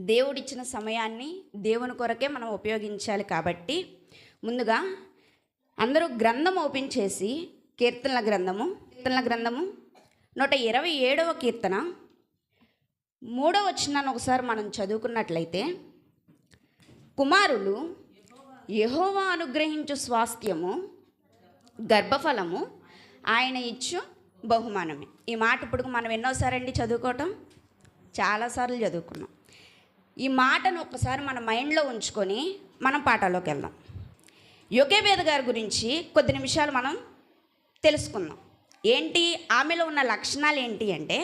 దేవుడిచ్చిన సమయాన్ని దేవుని కొరకే మనం ఉపయోగించాలి కాబట్టి ముందుగా అందరూ గ్రంథం ఓపెన్ చేసి కీర్తనల గ్రంథము కీర్తనల గ్రంథము నూట ఇరవై ఏడవ కీర్తన. మూడవ వచ్చినాన్ని ఒకసారి మనం చదువుకున్నట్లయితే కుమారులు యహోవా అనుగ్రహించు స్వాస్థ్యము గర్భఫలము ఆయన ఇచ్చు బహుమానమే. ఈ మాట ఇప్పుడు మనం ఎన్నోసారండి చదువుకోవటం? చాలాసార్లు చదువుకున్నాం. ఈ మాటను ఒక్కసారి మన మైండ్లో ఉంచుకొని మనం పాఠాల్లోకి వెళ్దాం. యోగేవేద గారి గురించి కొద్ది నిమిషాలు మనం తెలుసుకుందాం. ఏంటి? ఆమెలో ఉన్న లక్షణాలు ఏంటి అంటే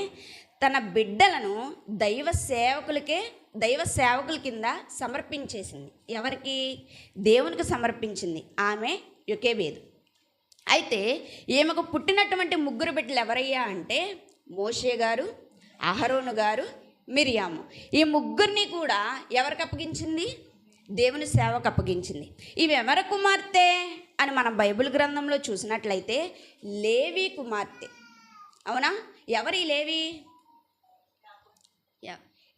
తన బిడ్డలను దైవ సేవకులకే దైవ సేవకుల కింద సమర్పించేసింది. ఎవరికి? దేవునికి సమర్పించింది ఆమె యుకేబేదు అయితే ఈమెకు పుట్టినటువంటి ముగ్గురు బిడ్డలు ఎవరయ్యా అంటే మోషే గారు అహరోను గారు మిరియాము. ఈ ముగ్గురిని కూడా ఎవరికి అప్పగించింది? దేవుని సేవకు అప్పగించింది. ఇవి ఎవరి కుమార్తె అని మనం బైబిల్ గ్రంథంలో చూసినట్లయితే లేవి కుమార్తె. అవునా? ఎవరి లేవి?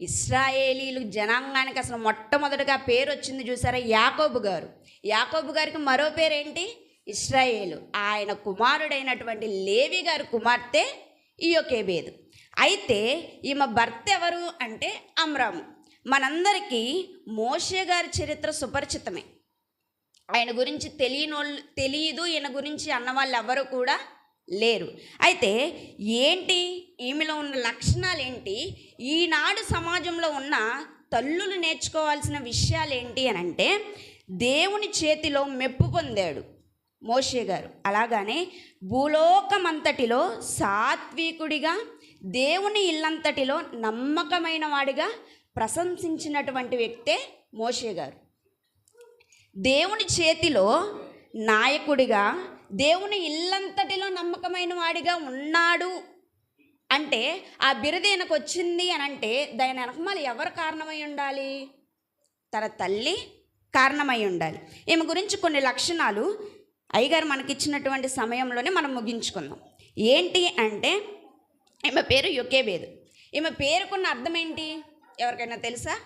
ఇస్రాయేలీలు జనాంగానికి అసలు మొట్టమొదటిగా పేరు వచ్చింది చూసారా? యాకోబు గారు. యాకోబు గారికి మరో పేరేంటి? ఇస్రాయేలు. ఆయన కుమారుడైనటువంటి లేవి గారి కుమార్తె ఈ ఇయోకేబేదు. అయితే ఈమె భర్త ఎవరు అంటే అమ్రాము. మనందరికీ మోషే గారి చరిత్ర సుపరిచితమే. ఆయన గురించి తెలియనోళ్ళు తెలియదు ఈయన గురించి అన్నవాళ్ళు ఎవరు కూడా లేరు. అయితే ఏంటి ఈమెలో ఉన్న లక్షణాలు ఏంటి ఈనాడు సమాజంలో ఉన్న తల్లులు నేర్చుకోవాల్సిన విషయాలు ఏంటి అని అంటే దేవుని చేతిలో మెప్పు పొందాడు మోషే గారు. అలాగానే భూలోకమంతటిలో సాత్వికుడిగా దేవుని ఇల్లంతటిలో నమ్మకమైన వాడిగా ప్రశంసించినటువంటి వ్యక్తే మోషే గారు. దేవుని చేతిలో నాయకుడిగా దేవుని ఇల్లంతటిలో నమ్మకమైన వాడిగా ఉన్నాడు అంటే ఆ బిరుదు ఈయనకు వచ్చింది అని అంటే దాని వెనకమాల ఎవరు కారణమై ఉండాలి? తన తల్లి కారణమై ఉండాలి. ఈమె గురించి కొన్ని లక్షణాలు అయ్యగారు మనకిచ్చినటువంటి సమయంలోనే మనం ముగించుకుందాం. ఏంటి అంటే ఈమె పేరు యొకేబేదు. ఈమె పేరుకున్న అర్థం ఏంటి ఎవరికైనా తెలుసా?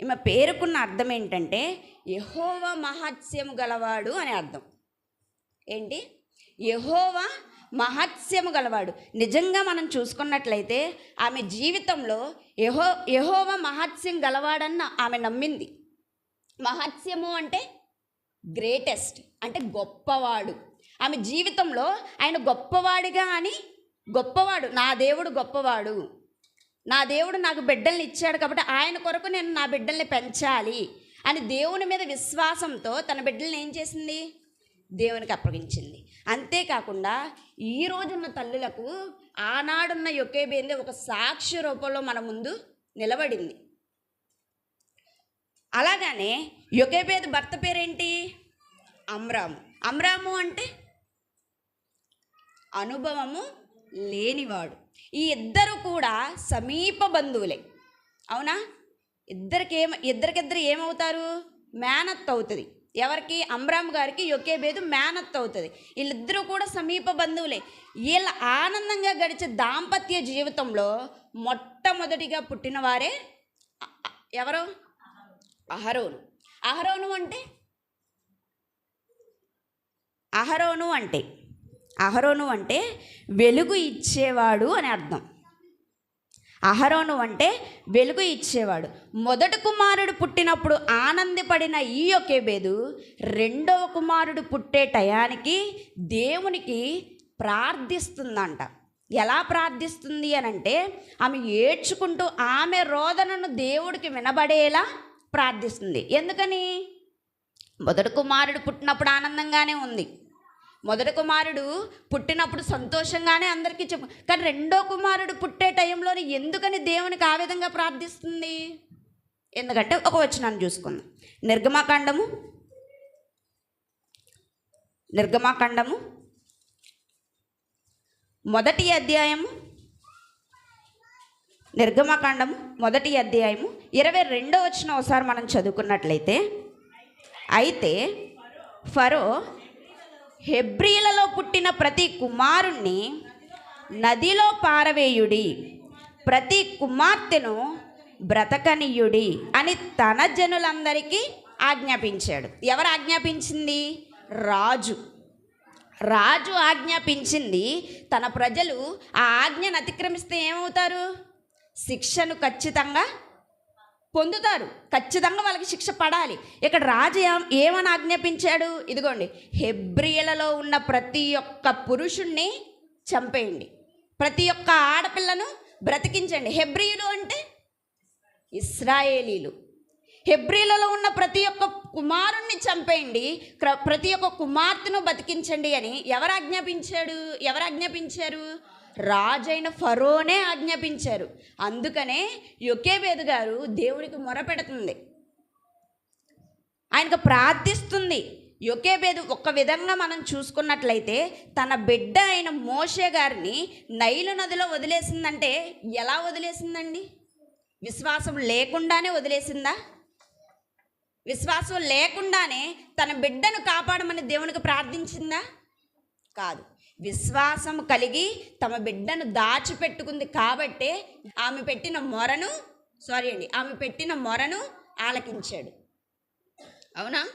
ఈమె పేరుకున్న అర్థం ఏంటంటే యహోవ మహత్స్యము గలవాడు అని అర్థం. ఏంటి? యహోవ మహత్స్యము గలవాడు. నిజంగా మనం చూసుకున్నట్లయితే ఆమె జీవితంలో యహో యహోవ మహత్స్యం గలవాడన్న ఆమె నమ్మింది. మహత్స్యము అంటే గ్రేటెస్ట్ అంటే గొప్పవాడు. ఆమె జీవితంలో ఆయన గొప్పవాడిగా అని గొప్పవాడు నా దేవుడు గొప్పవాడు. నా దేవుడు నాకు బిడ్డల్ని ఇచ్చాడు కాబట్టి ఆయన కొరకు నేను నా బిడ్డల్ని పెంచాలి అని దేవుని మీద విశ్వాసంతో తన బిడ్డల్ని ఏం చేసింది? దేవునికి అప్పగించింది. అంతేకాకుండా ఈ రోజున్న తల్లులకు ఆనాడున్న యొకేబేంది ఒక సాక్షి రూపంలో మన ముందు నిలబడింది. అలాగనే యొకేబేద్ భర్త పేరేంటి? అమ్రాము. అమ్రాము అంటే అనుభవము లేనివాడు. ఈ ఇద్దరు కూడా సమీప బంధువులే. అవునా? ఇద్దరికి ఇద్దరికిద్దరు ఏమవుతారు? మేనత్ అవుతుంది ఎవరికి? అమ్రామ్ గారికి యొకేబేదు మేనత్ అవుతుంది వీళ్ళిద్దరూ కూడా సమీప బంధువులే. వీళ్ళ ఆనందంగా గడిచే దాంపత్య జీవితంలో మొట్టమొదటిగా పుట్టిన వారే ఎవరు? అహరోను. అహరోను అంటే? అహరోను అంటే? అహరోను అంటే వెలుగు ఇచ్చేవాడు అని అర్థం. అహరోను అంటే వెలుగు ఇచ్చేవాడు. మొదటి కుమారుడు పుట్టినప్పుడు ఆనందపడిన ఈ యొకేబేదు రెండవ కుమారుడు పుట్టే టయానికి దేవునికి ప్రార్థిస్తుందంట. ఎలా ప్రార్థిస్తుంది అని అంటే ఆమె ఏడ్చుకుంటూ ఆమె రోదనను దేవుడికి వినబడేలా ప్రార్థిస్తుంది. ఎందుకని? మొదటి కుమారుడు పుట్టినప్పుడు ఆనందంగానే ఉంది. మొదటి కుమారుడు పుట్టినప్పుడు సంతోషంగానే అందరికీ చెప్పు. కానీ రెండో కుమారుడు పుట్టే టైంలో ఎందుకని దేవునికి ఆ విధంగా ప్రార్థిస్తుంది? ఎందుకంటే ఒక వచనాన్ని చూసుకుందాం. నిర్గమాకాండము. నిర్గమాకాండము. మొదటి అధ్యాయము. నిర్గమకాండము మొదటి అధ్యాయము. ఇరవై రెండో వచ్చిన ఒకసారి మనం చదువుకున్నట్లయితే అయితే ఫరో హెబ్రీలలో పుట్టిన ప్రతి కుమారుణ్ణి నదిలో పారవేయుడి ప్రతి కుమార్తెను బ్రతకనీయుడి అని తన జనులందరికీ ఆజ్ఞాపించాడు. ఎవరు ఆజ్ఞాపించింది? రాజు. రాజు ఆజ్ఞాపించింది తన ప్రజలు ఆ ఆజ్ఞను అతిక్రమిస్తే ఏమవుతారు? శిక్షను ఖచ్చితంగా పొందుతారు. ఖచ్చితంగా వాళ్ళకి శిక్ష పడాలి. ఇక్కడ రాజు ఏమని ఆజ్ఞాపించాడు? ఇదిగోండి. హెబ్రియలలో ఉన్న ప్రతి ఒక్క పురుషుణ్ణి చంపేయండి. ప్రతి ఒక్క ఆడపిల్లను బ్రతికించండి. హెబ్రియులు అంటే ఇస్రాయేలీలు. హెబ్రిలలో ఉన్న ప్రతి ఒక్క కుమారుణ్ణి చంపేయండి. ప్రతి ఒక్క కుమార్తెను బతికించండి అని ఎవరు ఆజ్ఞాపించాడు? ఎవరు ఆజ్ఞాపించారు? రాజైన ఫరోనే ఆజ్ఞాపించారు. అందుకనే యొకేబేదు గారు దేవునికి మొరపెడుతుంది ఆయనకు ప్రార్థిస్తుంది. యొకేబేదు ఒక విధంగా మనం చూసుకున్నట్లయితే తన బిడ్డ అయిన మోషే గారిని నైలు నదిలో వదిలేసిందంటే ఎలా వదిలేసిందండి? విశ్వాసం లేకుండానే వదిలేసిందా? విశ్వాసం లేకుండానే తన బిడ్డను కాపాడమని దేవునికి ప్రార్థించిందా? కాదు. విశ్వాసం కలిగి తమ బిడ్డను దాచిపెట్టుకుంది కాబట్టే ఆమె పెట్టిన మొరను సారీ అండి ఆమె పెట్టిన మొరను ఆలకించాడు. అవునా?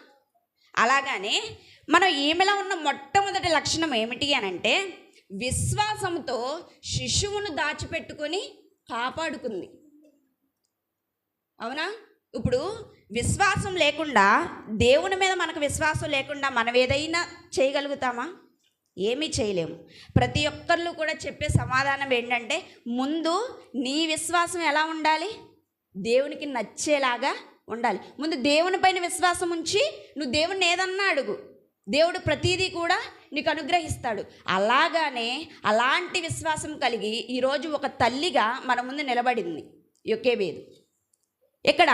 అలాగానే మనం ఈమెలో ఉన్న మొట్టమొదటి లక్షణం ఏమిటి అని అంటే విశ్వాసంతో శిశువును దాచిపెట్టుకొని కాపాడుకుంది. అవునా? ఇప్పుడు విశ్వాసం లేకుండా దేవుని మీద మనకు విశ్వాసం లేకుండా మనం ఏదైనా చేయగలుగుతామా? ఏమీ చేయలేము. ప్రతి ఒక్కళ్ళు కూడా చెప్పే సమాధానం ఏంటంటే ముందు నీ విశ్వాసం ఎలా ఉండాలి? దేవునికి నచ్చేలాగా ఉండాలి. ముందు దేవుని పైన విశ్వాసం ఉంచి నువ్వు దేవుణ్ణి ఏదన్నా అడుగు. దేవుడు ప్రతీదీ కూడా నీకు అనుగ్రహిస్తాడు. అలాగానే అలాంటి విశ్వాసం కలిగి ఈరోజు ఒక తల్లిగా మన ముందు నిలబడింది. యొక్కేబేదు ఇక్కడ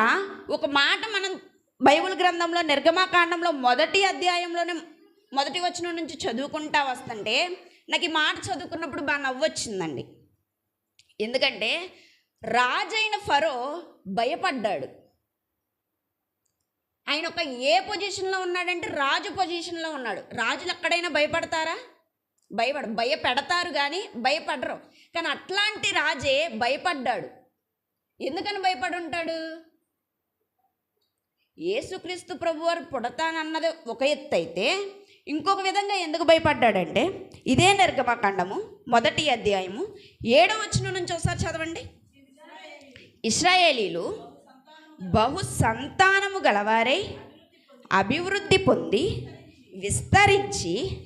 ఒక మాట మనం బైబిల్ గ్రంథంలో నిర్గమాకాండంలో మొదటి అధ్యాయంలోనే మొదటి వచనం నుంచి చదువుకుంటా వస్తుంటే నాకు ఈ మాట చదువుకున్నప్పుడు బాగా నవ్వొచ్చిందండి. ఎందుకంటే రాజైన ఫరో భయపడ్డాడు. ఆయన ఒక ఏ పొజిషన్లో ఉన్నాడంటే రాజు పొజిషన్లో ఉన్నాడు. రాజులు ఎక్కడైనా భయపడతారా? భయపడ భయపెడతారు కానీ భయపడరు. కానీ అట్లాంటి రాజే భయపడ్డాడు. ఎందుకని భయపడి ఉంటాడు ఏసుక్రీస్తు ప్రభువారు పుడతానన్నది ఒక ఎత్తు అయితే ఇంకొక విధంగా ఎందుకు భయపడ్డాడంటే ఇదే నిర్గమకాండము మొదటి అధ్యాయము ఏడవ వచ్చిన నుంచి ఒకసారి చదవండి. ఇస్రాయేలీలు బహు సంతానము గలవారై అభివృద్ధి పొంది విస్తరించి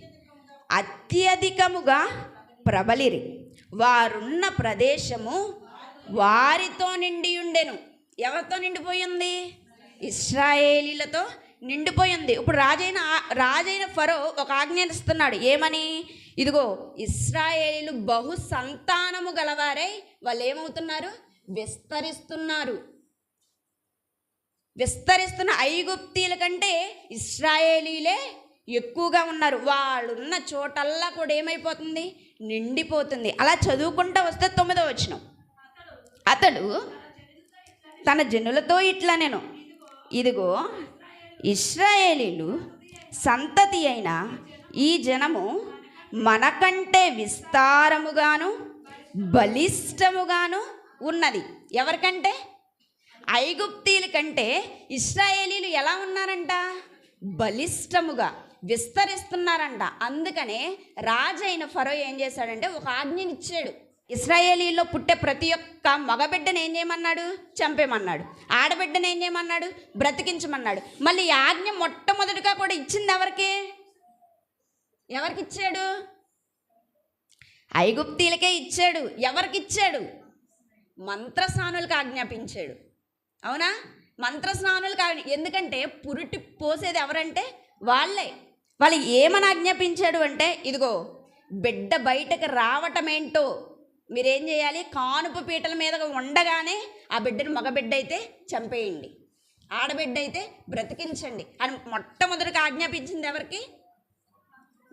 అత్యధికముగా ప్రబలిరి. వారున్న ప్రదేశము వారితో నిండి ఉండెను. ఎవరితో నిండిపోయింది? ఇస్రాయేలీలతో నిండిపోయింది. ఇప్పుడు రాజైన రాజైన ఫరో ఒక ఆజ్ఞానిస్తున్నాడు. ఏమని? ఇదిగో ఇస్రాయేలీలు బహు సంతానము గలవారై వాళ్ళు ఏమవుతున్నారు విస్తరిస్తున్నారు. విస్తరిస్తున్న ఐగుప్తీల కంటే ఇస్రాయేలీలే ఎక్కువగా ఉన్నారు. వాళ్ళున్న చోటల్లా కూడా ఏమైపోతుంది? నిండిపోతుంది. అలా చదువుకుంటా వస్తే తొమ్మిదో వచ్చిన అతడు తన జనులతో ఇట్లా నేను. ఇదిగో ఇస్రాయేలీలు సంతతి అయిన ఈ జనము మనకంటే విస్తారముగాను బలిష్టముగాను ఉన్నది. ఎవరికంటే? ఐగుప్తీల కంటే ఇస్రాయేలీలు ఎలా ఉన్నారంట? బలిష్టముగా విస్తరిస్తున్నారంట. అందుకనే రాజైన ఫరో ఏం చేశాడంటే ఒక ఆజ్ఞనిచ్చాడు. ఇస్రాయేలీలో పుట్టే ప్రతి ఒక్క మగబిడ్డను ఏం చేయమన్నాడు? చంపేమన్నాడు ఆడబిడ్డను ఏం చేయమన్నాడు? బ్రతికించమన్నాడు. మళ్ళీ ఆజ్ఞ మొట్టమొదటిగా కూడా ఇచ్చింది ఎవరికి? ఎవరికి ఇచ్చాడు? ఐగుప్తీలకే ఇచ్చాడు. ఎవరికి ఇచ్చాడు? మంత్రస్నానులకు ఆజ్ఞాపించాడు. అవునా? మంత్రస్నానులకు ఎందుకంటే పురిటి పోసేది ఎవరంటే వాళ్ళే. వాళ్ళు ఏమని ఆజ్ఞాపించాడు అంటే ఇదిగో బిడ్డ బయటకు రావటం ఏంటో మీరేం చేయాలి? కానుపు పీటల మీద ఉండగానే ఆ బిడ్డను మగబిడ్డ అయితే చంపేయండి. ఆడబిడ్డ అయితే బ్రతికించండి. అని మొట్టమొదటిగా ఆజ్ఞాపించింది ఎవరికి?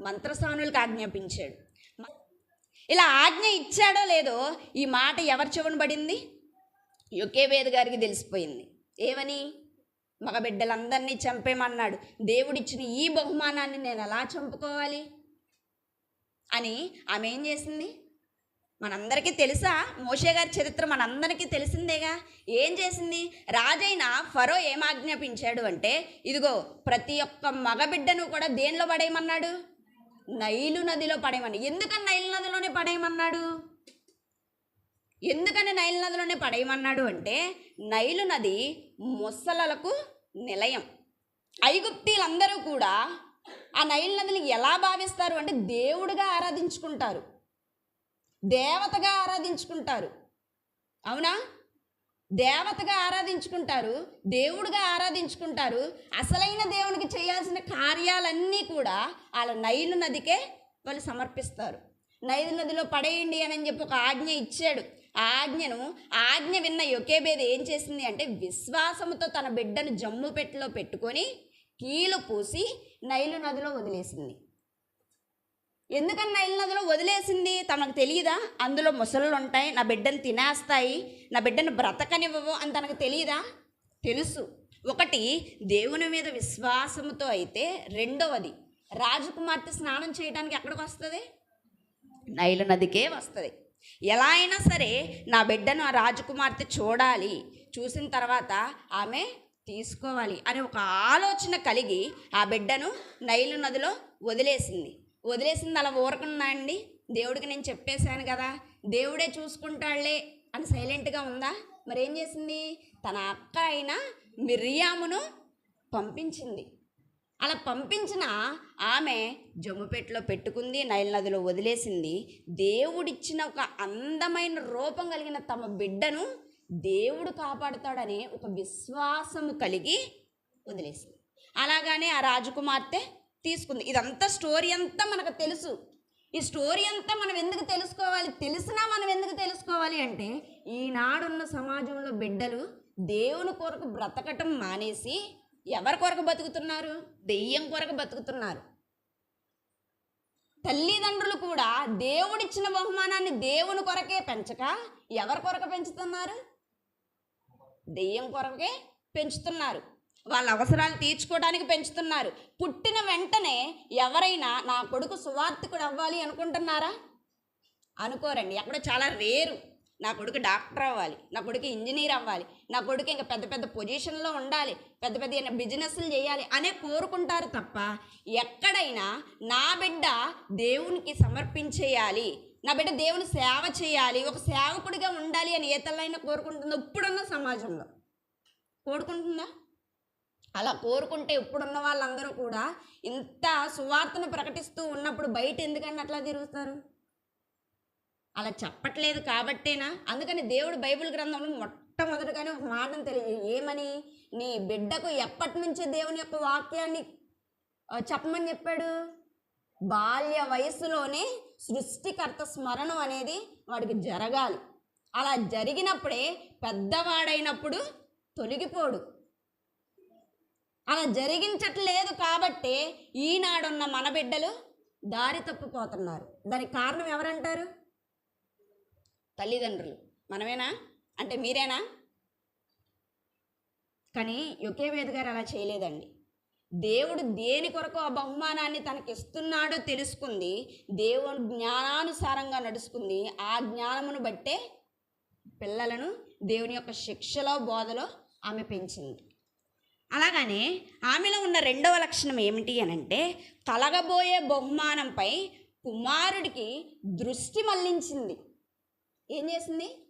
మంత్రస్వానులకు ఆజ్ఞాపించాడు. ఇలా ఆజ్ఞ ఇచ్చాడో లేదో ఈ మాట ఎవరు చెవున పడింది? యుకేవేద్ గారికి తెలిసిపోయింది. ఏమని? మగబిడ్డలందరినీ చంపేమన్నాడు. దేవుడిచ్చిన ఈ బహుమానాన్ని నేను ఎలా చంపుకోవాలి? అని ఆమె ఏం చేసింది? మనందరికీ తెలుసా? మోషే గారి చరిత్ర మనందరికీ తెలిసిందేగా? ఏం చేసింది? రాజైన ఫరో ఏం ఆజ్ఞాపించాడు అంటే ఇదిగో ప్రతి ఒక్క మగబిడ్డను కూడా దేనిలో పడేయమన్నాడు? నైలు నదిలో పడేయమని ఎందుకని నైలు నదిలోనే పడేయమన్నాడు? ఎందుకని నైలు నదిలోనే పడేయమన్నాడు అంటే నైలు నది ముసలలకు నిలయం. ఐగుప్తీలందరూ కూడా ఆ నైలు నదిని ఎలా భావిస్తారు అంటే దేవుడిగా ఆరాధించుకుంటారు. దేవతగా ఆరాధించుకుంటారు. అవునా? దేవతగా ఆరాధించుకుంటారు దేవుడిగా ఆరాధించుకుంటారు అసలైన దేవునికి చేయాల్సిన కార్యాలన్నీ కూడా వాళ్ళ నైలు నదికే వాళ్ళు సమర్పిస్తారు. నైలు నదిలో పడేయండి అని చెప్పి ఒక ఆజ్ఞ ఇచ్చాడు. ఆ ఆజ్ఞను ఆజ్ఞ విన్న యొకేబేది ఏం చేసింది అంటే విశ్వాసముతో తన బిడ్డను జమ్ము పెట్టెలో పెట్టుకొని కీలు పూసి నైలు నదిలో వదిలేసింది. ఎందుకని నైలు నదిలో వదిలేసింది? తనకు తెలియదా అందులో ముసళ్ళు ఉంటాయి నా బిడ్డను తినేస్తాయి నా బిడ్డను బ్రతకనివ్వవు అని తనకు తెలియదా తెలుసు. ఒకటి దేవుని మీద విశ్వాసముతో అయితే రెండవది రాజకుమార్తె స్నానం చేయడానికి ఎక్కడికి వస్తుంది? నైలు నదికే వస్తుంది. ఎలా అయినా సరే నా బిడ్డను ఆ రాజకుమార్తె చూడాలి. చూసిన తర్వాత ఆమె తీసుకోవాలి అనే ఒక ఆలోచన కలిగి ఆ బిడ్డను నైలు నదిలో వదిలేసింది. వదిలేసింది అలా ఊరకున్నా అండి. దేవుడికి నేను చెప్పేశాను కదా దేవుడే చూసుకుంటాడులే అని సైలెంట్గా ఉందా? మరి ఏం చేసింది? తన అక్క అయిన మిరియామును పంపించింది. అలా పంపించిన ఆమె జమ్ముపేటలో పెట్టుకుంది నైల్ నదిలో వదిలేసింది. దేవుడిచ్చిన ఒక అందమైన రూపం కలిగిన తమ బిడ్డను దేవుడు కాపాడుతాడనే ఒక విశ్వాసము కలిగి వదిలేసింది. అలాగానే ఆ రాజకుమార్తె తీసుకుంది. ఇదంతా స్టోరీ అంతా మనకు తెలుసు. ఈ స్టోరీ అంతా మనం ఎందుకు తెలుసుకోవాలి? తెలిసినా మనం ఎందుకు తెలుసుకోవాలి అంటే ఈనాడున్న సమాజంలో బిడ్డలు దేవుని కొరకు బ్రతకటం మానేసి ఎవరి కొరకు బతుకుతున్నారు? దెయ్యం కొరకు బతుకుతున్నారు. తల్లిదండ్రులు కూడా దేవుడిచ్చిన బహుమానాన్ని దేవుని కొరకే పెంచక ఎవరి కొరకు పెంచుతున్నారు? దెయ్యం కొరకే పెంచుతున్నారు. వాళ్ళ అవసరాలు తీర్చుకోవడానికి పెంచుతున్నారు. పుట్టిన వెంటనే ఎవరైనా నా కొడుకు సువార్థకుడు అవ్వాలి అనుకుంటున్నారా? అనుకోరండి. ఎక్కడో చాలా రేరు. నా కొడుకు డాక్టర్ అవ్వాలి. నా కొడుకు ఇంజనీర్ అవ్వాలి. నా కొడుకు ఇంకా పెద్ద పెద్ద పొజిషన్లో ఉండాలి. పెద్ద పెద్ద బిజినెస్లు చేయాలి అనే కోరుకుంటారు తప్ప ఎక్కడైనా నా బిడ్డ దేవునికి సమర్పించేయాలి. నా బిడ్డ దేవుని సేవ చేయాలి. ఒక సేవకుడిగా ఉండాలి అని ఏ తల్లైనా కోరుకుంటుందో? ఇప్పుడున్న సమాజంలో. కోరుకుంటుందా? అలా కోరుకుంటే ఇప్పుడున్న వాళ్ళందరూ కూడా ఇంత సువార్తను ప్రకటిస్తూ ఉన్నప్పుడు బయట ఎందుకండి అట్లా తిరుగుతారు? అలా చెప్పట్లేదు కాబట్టేనా? అందుకని దేవుడు బైబిల్ గ్రంథంలో మొట్టమొదటిగానే ఒక మాటను తెలియ ఏమని? నీ బిడ్డకు ఎప్పటి నుంచి దేవుని యొక్క వాక్యాన్ని చెప్పమని చెప్పాడు? బాల్య వయసులోనే సృష్టికర్త స్మరణం అనేది వాడికి జరగాలి. అలా జరిగినప్పుడే పెద్దవాడైనప్పుడు తొలగిపోడు. అలా జరిగించట్లేదు కాబట్టే ఈనాడున్న మన బిడ్డలు దారి తప్పిపోతున్నారు. దానికి కారణం ఎవరంటారు? తల్లిదండ్రులు. మనమేనా? అంటే మీరేనా? కానీ యుకేవేద్ గారు అలా చేయలేదండి. దేవుడు దేని కొరకు ఆ బహుమానాన్ని తనకి ఇస్తున్నాడో తెలుసుకుంది దేవుడు జ్ఞానానుసారంగా నడుచుకుంది ఆ జ్ఞానమును బట్టే పిల్లలను దేవుని యొక్క శిక్షలో బోధలో ఆమె పెంచింది. అలాగనే ఆమెలో ఉన్న రెండవ లక్షణం ఏమిటి అని అంటే కలగబోయే బహుమానంపై కుమారుడికి దృష్టి మళ్ళించింది. ఏం చేసింది?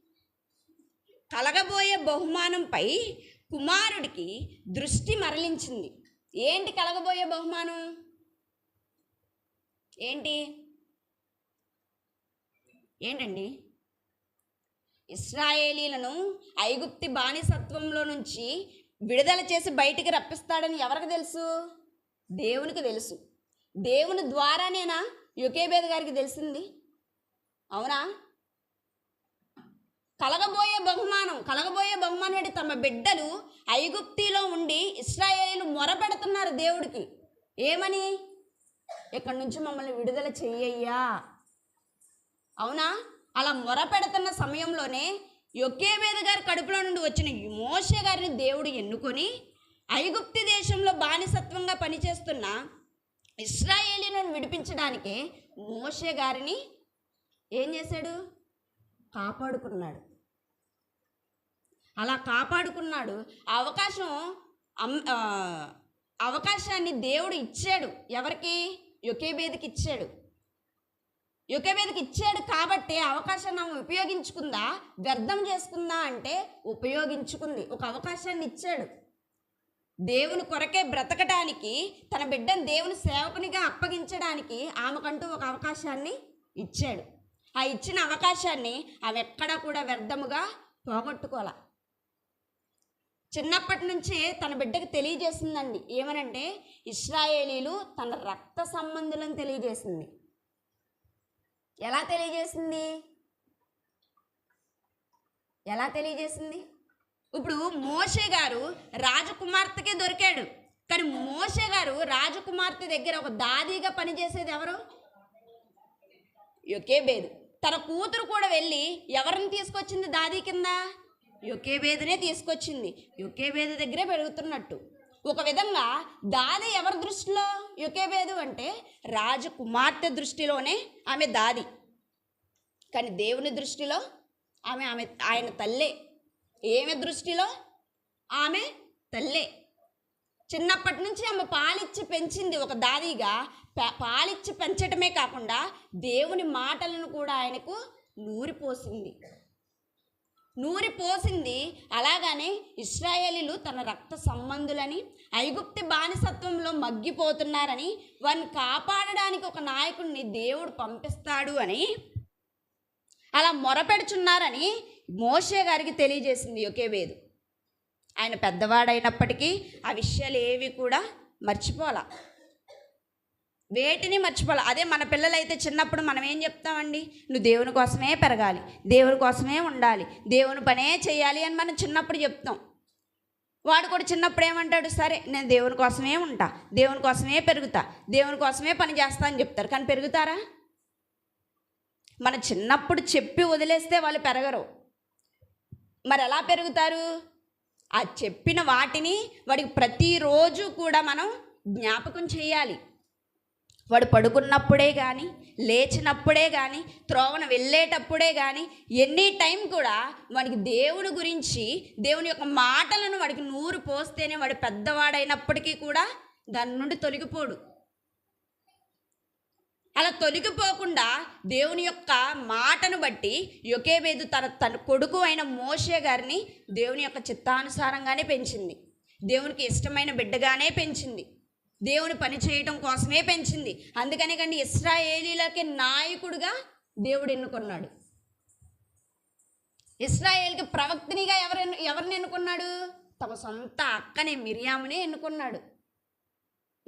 కలగబోయే బహుమానంపై కుమారుడికి దృష్టి మరలించింది. ఏంటి కలగబోయే బహుమానం? ఏంటి? ఏంటండి? ఇస్రాయేలీలను ఐగుప్తి బానిసత్వంలో నుంచి విడుదల చేసి బయటికి రప్పిస్తాడని ఎవరికి తెలుసు? దేవునికి తెలుసు. దేవుని ద్వారానేనా యుకేబేద గారికి తెలిసింది? అవునా? కలగబోయే బహుమానం కలగబోయే బహుమానం అంటే తమ బిడ్డలు ఐగుప్తిలో ఉండి ఇస్రాయేలీలు మొరపెడుతున్నారు దేవుడికి. ఏమని? ఇక్కడి నుంచి మమ్మల్ని విడుదల చెయ్యయ్యా. అవునా? అలా మొరపెడుతున్న సమయంలోనే యొక్కేబేద గారి కడుపులో నుండి వచ్చిన మోషే గారిని దేవుడు ఎన్నుకొని ఐగుప్తి దేశంలో బానిసత్వంగా పనిచేస్తున్న ఇస్రాయేలీలను విడిపించడానికి మోషే గారిని ఏం చేశాడు? కాపాడుకున్నాడు. అలా కాపాడుకున్నాడు. అవకాశం అమ్- అవకాశాన్ని దేవుడు ఇచ్చాడు. ఎవరికి? యొకేబేదికి ఇచ్చాడు. యొకేబేదికి ఇచ్చాడు కాబట్టి అవకాశాన్ని ఆమె ఉపయోగించుకుందా? వ్యర్థం చేసుకుందా అంటే ఉపయోగించుకుంది. ఒక అవకాశాన్ని ఇచ్చాడు. దేవుని కొరకే బ్రతకడానికి తన బిడ్డను దేవుని సేవకునిగా అప్పగించడానికి ఆమెకంటూ ఒక అవకాశాన్ని ఇచ్చాడు. ఆ ఇచ్చిన అవకాశాన్ని ఆమె ఎక్కడా కూడా వ్యర్థముగా పోగొట్టుకోలే. చిన్నప్పటి నుంచే తన బిడ్డకు తెలియజేసిందండి. ఏమనంటే ఇస్రాయేలీలు తన రక్త సంబంధులను తెలియజేసింది. ఎలా తెలియజేసింది? ఎలా తెలియజేసింది? ఇప్పుడు మోషే గారు రాజకుమార్తెకే దొరికాడు. కానీ మోషే గారు రాజకుమార్తె దగ్గర ఒక దాదీగా పనిచేసేది ఎవరు? యొకేబేదు. తన కూతురు కూడా వెళ్ళి ఎవరిని తీసుకొచ్చింది దాదీ కింద? యొకేబేదునే తీసుకొచ్చింది. యొకేబేదు దగ్గరే పెరుగుతున్నట్టు. ఒక విధంగా దాది ఎవరి దృష్టిలో? యొకేబేదు అంటే రాజకుమార్తె దృష్టిలోనే ఆమె దాది. కానీ దేవుని దృష్టిలో ఆమె ఆమె ఆయన తల్లే. ఏమి దృష్టిలో? ఆమె తల్లే. చిన్నప్పటి నుంచి ఆమె పాలిచ్చి పెంచింది ఒక దాదిగా. పాలిచ్చి పెంచటమే కాకుండా దేవుని మాటలను కూడా ఆయనకు నూరిపోసింది. నూరి పోసింది అలాగానే ఇస్రాయేలీలు తన రక్త సంబంధులని ఐగుప్తి బానిసత్వంలో మగ్గిపోతున్నారని వారిని కాపాడడానికి ఒక నాయకుడిని దేవుడు పంపిస్తాడు అని అలా మొరపెడుచున్నారని మోషే గారికి తెలియజేసింది ఒకే వేదు ఆయన పెద్దవాడైనప్పటికీ ఆ విషయాలు ఏవి కూడా మర్చిపోలా వేటిని మర్చిపోవాలి. అదే మన పిల్లలైతే చిన్నప్పుడు మనం ఏం చెప్తామండి? నువ్వు దేవుని కోసమే పెరగాలి. దేవుని కోసమే ఉండాలి. దేవుని పనే చేయాలి అని మనం చిన్నప్పుడు చెప్తాం. వాడు కూడా చిన్నప్పుడు ఏమంటాడు? సరే నేను దేవుని కోసమే ఉంటా. దేవుని కోసమే పెరుగుతా. దేవుని కోసమే పని చేస్తా అని చెప్తారు. కానీ పెరుగుతారా? మన చిన్నప్పుడు చెప్పి వదిలేస్తే వాళ్ళు పెరగరు. మరి ఎలా పెరుగుతారు? ఆ చెప్పిన వాటిని వాడికి ప్రతిరోజు కూడా మనం జ్ఞాపకం చేయాలి. వాడు పడుకున్నప్పుడే కానీ లేచినప్పుడే కానీ త్రోవన వెళ్ళేటప్పుడే కానీ ఎనీ టైం కూడా వాడికి దేవుని గురించి దేవుని యొక్క మాటలను వాడికి నూరు పోస్తేనే వాడు పెద్దవాడైనప్పటికీ కూడా దాని నుండి తొలగిపోడు. అలా తొలగిపోకుండా దేవుని యొక్క మాటను బట్టి యొకేబేదు తన తన కొడుకు అయిన మోషే గారిని దేవుని యొక్క చిత్తానుసారంగానే పెంచింది. దేవునికి ఇష్టమైన బిడ్డగానే పెంచింది. దేవుని పని చేయటం కోసమే పెంచింది. అందుకనే కండి ఇస్రాయేలీలకి నాయకుడిగా దేవుడు ఎన్నుకున్నాడు. ఇస్రాయేల్కి ప్రవక్తినిగా ఎవరు ఎవరిని ఎన్నుకున్నాడు? తమ సొంత అక్కనే మిరియామునే ఎన్నుకున్నాడు.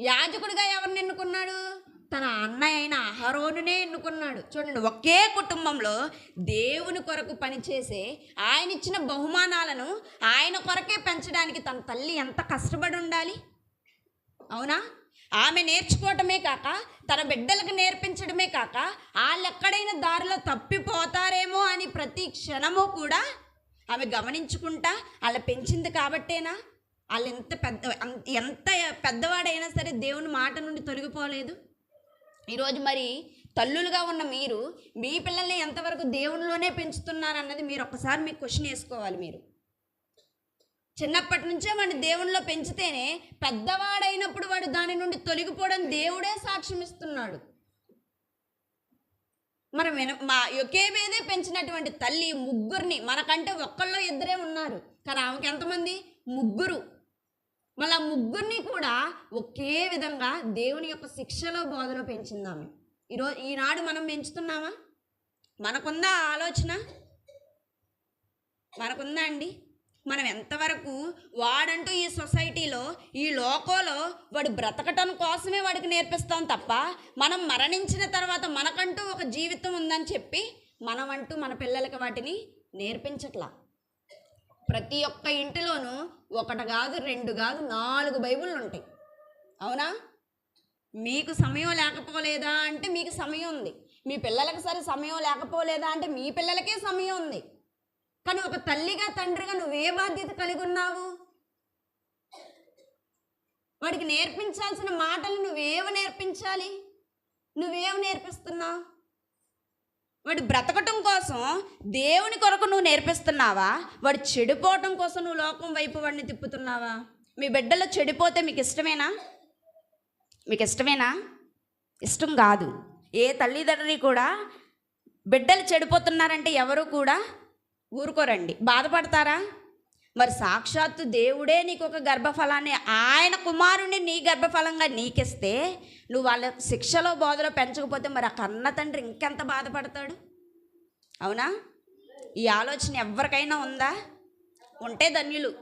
యాజకుడిగా ఎవరిని ఎన్నుకున్నాడు? తన అన్నయ్య అయిన అహరోనునే ఎన్నుకున్నాడు. చూడండి ఒకే కుటుంబంలో దేవుని కొరకు పనిచేసే ఆయన ఇచ్చిన బహుమానాలను ఆయన కొరకే పెంచడానికి తన తల్లి ఎంత కష్టపడి ఉండాలి? అవునా? ఆమె నేర్చుకోవటమే కాక తన బిడ్డలకు నేర్పించడమే కాక వాళ్ళు ఎక్కడైనా దారిలో తప్పిపోతారేమో అని ప్రతి క్షణము కూడా ఆమె గమనించుకుంటా వాళ్ళ పెంచింది కాబట్టేనా? వాళ్ళు ఎంత పెద్ద ఎంత పెద్దవాడైనా సరే దేవుని మాట నుండి తొలగిపోలేదు. ఈరోజు మరి తల్లులుగా ఉన్న మీరు మీ పిల్లల్ని ఎంతవరకు దేవునిలోనే పెంచుతున్నారన్నది మీరు ఒక్కసారి మీకు క్వశ్చన్ వేసుకోవాలి మీరు. చిన్నప్పటి నుంచే వాడిని దేవునిలో పెంచితేనే పెద్దవాడైనప్పుడు వాడు దాని నుండి తొలగిపోవడం దేవుడే సాక్ష్యం ఇస్తున్నాడు. మనం విన మా ఒకే మీదే పెంచినటువంటి తల్లి ముగ్గురిని మనకంటే ఒక్కళ్ళో ఇద్దరే ఉన్నారు. కానీ ఆమెకి ఎంతమంది? ముగ్గురు. మళ్ళీ ముగ్గురిని కూడా ఒకే విధంగా దేవుని యొక్క శిక్షలో బోధలో పెంచిందామె ఈరోజు ఈనాడు మనం పెంచుతున్నామా? మనకుందా ఆలోచన? మనకుందా అండి? మనం ఎంతవరకు వాడంటూ ఈ సొసైటీలో ఈ లోకంలో వాడు బ్రతకటం కోసమే వాడికి నేర్పిస్తాం తప్ప మనం మరణించిన తర్వాత మనకంటూ ఒక జీవితం ఉందని చెప్పి మనం అంటూ మన పిల్లలకి వాటిని నేర్పించట్లా. ప్రతి ఒక్క ఇంటిలోనూ ఒకటి కాదు రెండు కాదు నాలుగు బైబుళ్ళు ఉంటాయి. అవునా? మీకు సమయం లేకపోలేదా అంటే మీకు సమయం ఉంది. మీ పిల్లలకు సరే సమయం లేకపోలేదా అంటే మీ పిల్లలకే సమయం ఉంది. కానీ ఒక తల్లిగా తండ్రిగా నువ్వు ఏ బాధ్యత కలిగి ఉన్నావు? వాడికి నేర్పించాల్సిన మాటలు నువ్వేవి నేర్పించాలి? నువ్వేమి నేర్పిస్తున్నావు? వాడు బ్రతకటం కోసం దేవుని కొరకు నువ్వు నేర్పిస్తున్నావా? వాడు చెడిపోవటం కోసం నువ్వు లోకం వైపు వాడిని తిప్పుతున్నావా? మీ బిడ్డలు చెడిపోతే మీకు ఇష్టమేనా? మీకు ఇష్టమేనా? ఇష్టం కాదు. ఏ తల్లిదండ్రి కూడా బిడ్డలు చెడిపోతున్నారంటే ఎవరు కూడా ఊరుకోరండి. బాధపడతారా? మరి సాక్షాత్తు దేవుడే నీకు ఒక గర్భఫలాన్ని ఆయన కుమారుణ్ణి నీ గర్భఫలంగా నీకిస్తే నువ్వు వాళ్ళ శిక్షలో బోధలో పెంచకపోతే మరి ఆ కన్న తండ్రి ఇంకెంత బాధపడతాడు? అవునా? ఈ ఆలోచన ఎవరికైనా ఉందా? ఉంటే ధన్యులు.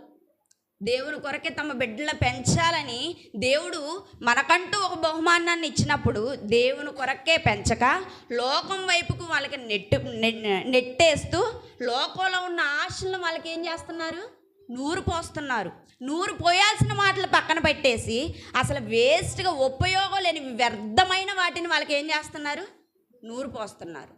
దేవుని కొరకే తమ బిడ్డలు పెంచాలని దేవుడు మనకంటూ ఒక బహుమానాన్ని ఇచ్చినప్పుడు దేవుని కొరకే పెంచక లోకం వైపుకు వాళ్ళకి నెట్టు నె- నెట్టేస్తూ లోకంలో ఉన్న ఆశలను వాళ్ళకి ఏం చేస్తున్నారు? నూరు పోస్తున్నారు. నూరు పోయాల్సిన మాటలు పక్కన పెట్టేసి అసలు వేస్ట్గా ఉపయోగం లేని వ్యర్థమైన వాటిని వాళ్ళకి ఏం చేస్తున్నారు? నూరు పోస్తున్నారు.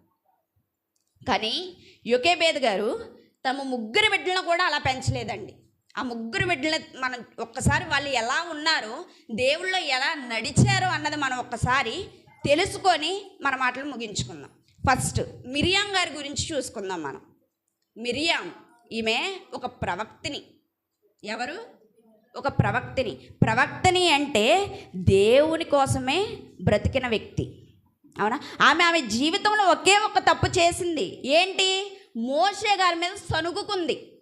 కానీ యుకేబేద్ గారు తమ ముగ్గురు బిడ్డలను కూడా అలా పెంచలేదండి. ఆ ముగ్గురు బిడ్డల మనం ఒక్కసారి వాళ్ళు ఎలా ఉన్నారో దేవుళ్ళు ఎలా నడిచారో అన్నది మనం ఒక్కసారి తెలుసుకొని మన మాటలు ముగించుకుందాం. ఫస్ట్ మిరియాం గారి గురించి చూసుకుందాం మనం. మిరియాం ఈమె ఒక ప్రవక్తిని. ఎవరు? ఒక ప్రవక్తిని. ప్రవక్తని అంటే దేవుని కోసమే బ్రతికిన వ్యక్తి. అవునా? ఆమె ఆమె జీవితంలో ఒకే ఒక తప్పు చేసింది. ఏంటి? మోషే గారి మీద సనుగుకుంది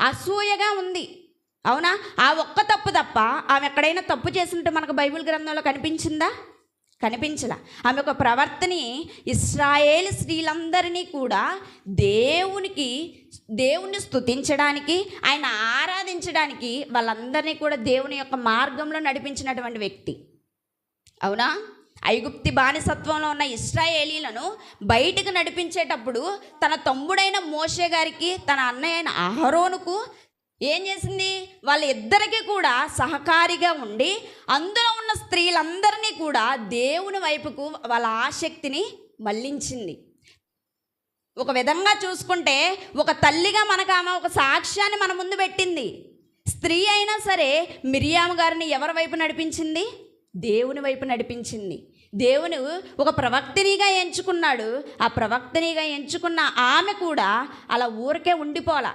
అసూయగా ఉంది. అవునా? ఆ ఒక్క తప్పు తప్ప ఆమె ఎక్కడైనా తప్పు చేసినట్టు మనకు బైబిల్ గ్రంథంలో కనిపించిందా? కనిపించలా. ఆమె ఒక ప్రవర్తని ఇస్రాయేల్ స్త్రీలందరినీ కూడా దేవునికి దేవుణ్ణి స్తుతించడానికి ఆయన ఆరాధించడానికి వాళ్ళందరినీ కూడా దేవుని యొక్క మార్గంలో నడిపించినటువంటి వ్యక్తి. అవునా? ఐగుప్తి బానిసత్వంలో ఉన్న ఇస్రాయేలీలను బయటకు నడిపించేటప్పుడు తన తమ్ముడైన మోషే గారికి తన అన్నయ్య అయిన అహరోనుకు ఏం చేసింది? వాళ్ళ ఇద్దరికి కూడా సహకారిగా ఉండి అందులో ఉన్న స్త్రీలందరినీ కూడా దేవుని వైపుకు వాళ్ళ ఆసక్తిని మళ్ళించింది. ఒక విధంగా చూసుకుంటే ఒక తల్లిగా మనకు ఆమె ఒక సాక్ష్యాన్ని మన ముందు పెట్టింది. స్త్రీ అయినా సరే మిరియామ గారిని ఎవరి వైపు నడిపించింది? దేవుని వైపు నడిపించింది. దేవుని ఒక ప్రవక్తినిగా ఎంచుకున్నాడు. ఆ ప్రవక్తినిగా ఎంచుకున్న ఆమె కూడా అలా ఊరికే ఉండిపోలా.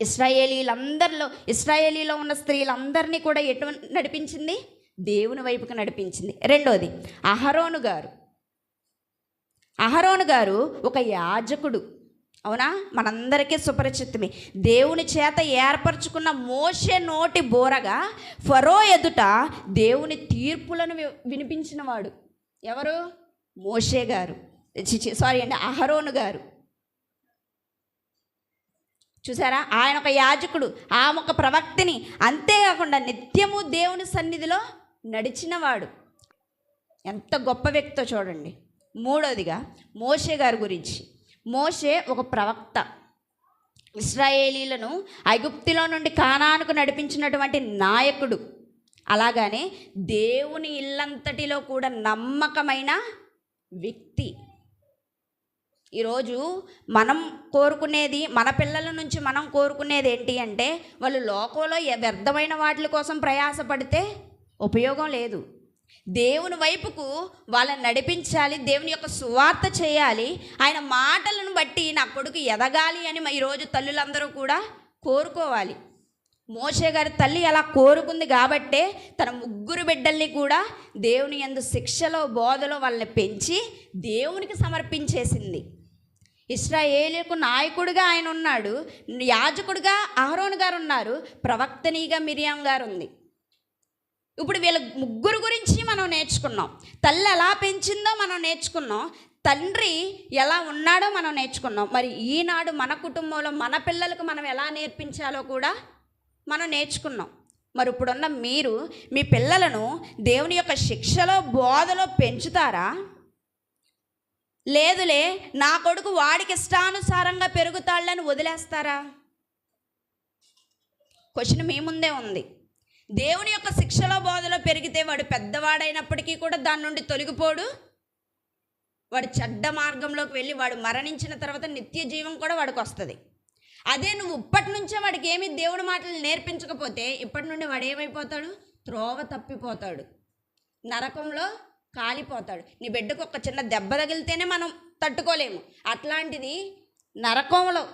ఇస్రాయేలీలందరిలో ఇస్రాయేలీలో ఉన్న స్త్రీలందరినీ కూడా ఎటు నడిపించింది? దేవుని వైపుకి నడిపించింది. రెండోది అహరోను గారు. అహరోను గారు ఒక యాజకుడు. అవునా? మనందరికీ సుపరిచితమే. దేవుని చేత ఏర్పరచుకున్న మోసే నోటి బోరగా ఫరో ఎదుట దేవుని తీర్పులను వి- వినిపించినవాడు ఎవరు? మోషే గారు. సారీ అండి అహరోను గారు. చూసారా? ఆయన ఒక యాజకుడు ఆమె ఒక ప్రవక్తిని. అంతేకాకుండా నిత్యము దేవుని సన్నిధిలో నడిచినవాడు. ఎంత గొప్ప వ్యక్తో చూడండి. మూడోదిగా మోషే గారి గురించి. మోషే ఒక ప్రవక్త. ఇస్రాయేలీలను ఐగుప్తిలో నుండి కానానుకు నడిపించినటువంటి నాయకుడు. అలాగానే దేవుని ఇల్లంతటిలో కూడా నమ్మకమైన వ్యక్తి. ఈరోజు మనం కోరుకునేది మన పిల్లల నుంచి మనం కోరుకునేది ఏంటి అంటే వాళ్ళు లోకంలో వ్యర్థమైన వాటి కోసం ప్రయాసపడితే ఉపయోగం లేదు. దేవుని వైపుకు వాళ్ళని నడిపించాలి దేవుని యొక్క సువార్త చేయాలి ఆయన మాటలను బట్టి నా కొడుకు ఎదగాలి అని ఈరోజు తల్లులందరూ కూడా కోరుకోవాలి. మోషే గారి తల్లి అలా కోరుకుంది కాబట్టే తన ముగ్గురు బిడ్డల్ని కూడా దేవుని యందు శిక్షలో బోధలో వాళ్ళని పెంచి దేవునికి సమర్పించేసింది. ఇస్రాయేలీకు నాయకుడిగా ఆయన ఉన్నాడు యాజకుడిగా అహరోన్ గారు ఉన్నారు ప్రవక్తనీగా మిరియాం గారు ఉంది. ఇప్పుడు వీళ్ళ ముగ్గురు గురించి మనం నేర్చుకున్నాం. తల్లి ఎలా పెంచిందో మనం నేర్చుకున్నాం. తండ్రి ఎలా ఉన్నాడో మనం నేర్చుకున్నాం. మరి ఈనాడు మన కుటుంబంలో మన పిల్లలకు మనం ఎలా నేర్పించాలో కూడా మనం నేర్చుకున్నాం. మరి ఇప్పుడున్న మీరు మీ పిల్లలను దేవుని యొక్క శిక్షలో బోధలో పెంచుతారా? లేదులే నా కొడుకు వాడికి ఇష్టానుసారంగా పెరుగుతాళ్ళని వదిలేస్తారా? క్వశ్చన్ మీ ముందే ఉంది. దేవుని యొక్క శిక్షలో బోధలో పెరిగితే వాడు పెద్దవాడైనప్పటికీ కూడా దాని నుండి తొలగిపోడు. వాడు చెడ్డ మార్గంలోకి వెళ్ళి వాడు మరణించిన తర్వాత నిత్య జీవం కూడా వాడికి వస్తుంది. అదే నువ్వు ఇప్పటి నుంచే వాడికి ఏమి దేవుడి మాటలు నేర్పించకపోతే ఇప్పటి నుండి వాడు ఏమైపోతాడు? త్రోవ తప్పిపోతాడు. నరకంలో కాలిపోతాడు. నీ బిడ్డకు ఒక చిన్న దెబ్బ తగిలితేనే మనం తట్టుకోలేము. అట్లాంటిది నరకంలో.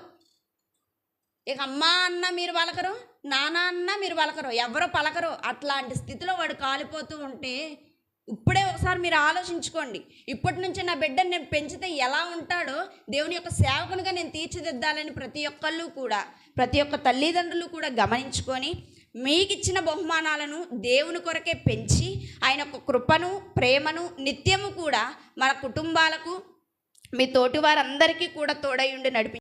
ఇక అమ్మా అన్న మీరు పలకరు నాన్న అన్న మీరు పలకరు ఎవరో పలకరు. అట్లాంటి స్థితిలో వాడు కాలిపోతూ ఉంటే ఇప్పుడే ఒకసారి మీరు ఆలోచించుకోండి. ఇప్పటి నుంచి నా బిడ్డని నేను పెంచితే ఎలా ఉంటాడో దేవుని యొక్క సేవకునిగా నేను తీర్చిదిద్దాలని ప్రతి ఒక్కళ్ళు కూడా ప్రతి ఒక్క తల్లిదండ్రులు కూడా గమనించుకొని మీకు ఇచ్చిన బహుమానాలను దేవుని కొరకే పెంచి ఆయన కృపను ప్రేమను నిత్యము కూడా మన కుటుంబాలకు మీ తోటి వారందరికీ కూడా తోడై ఉండి నడిపి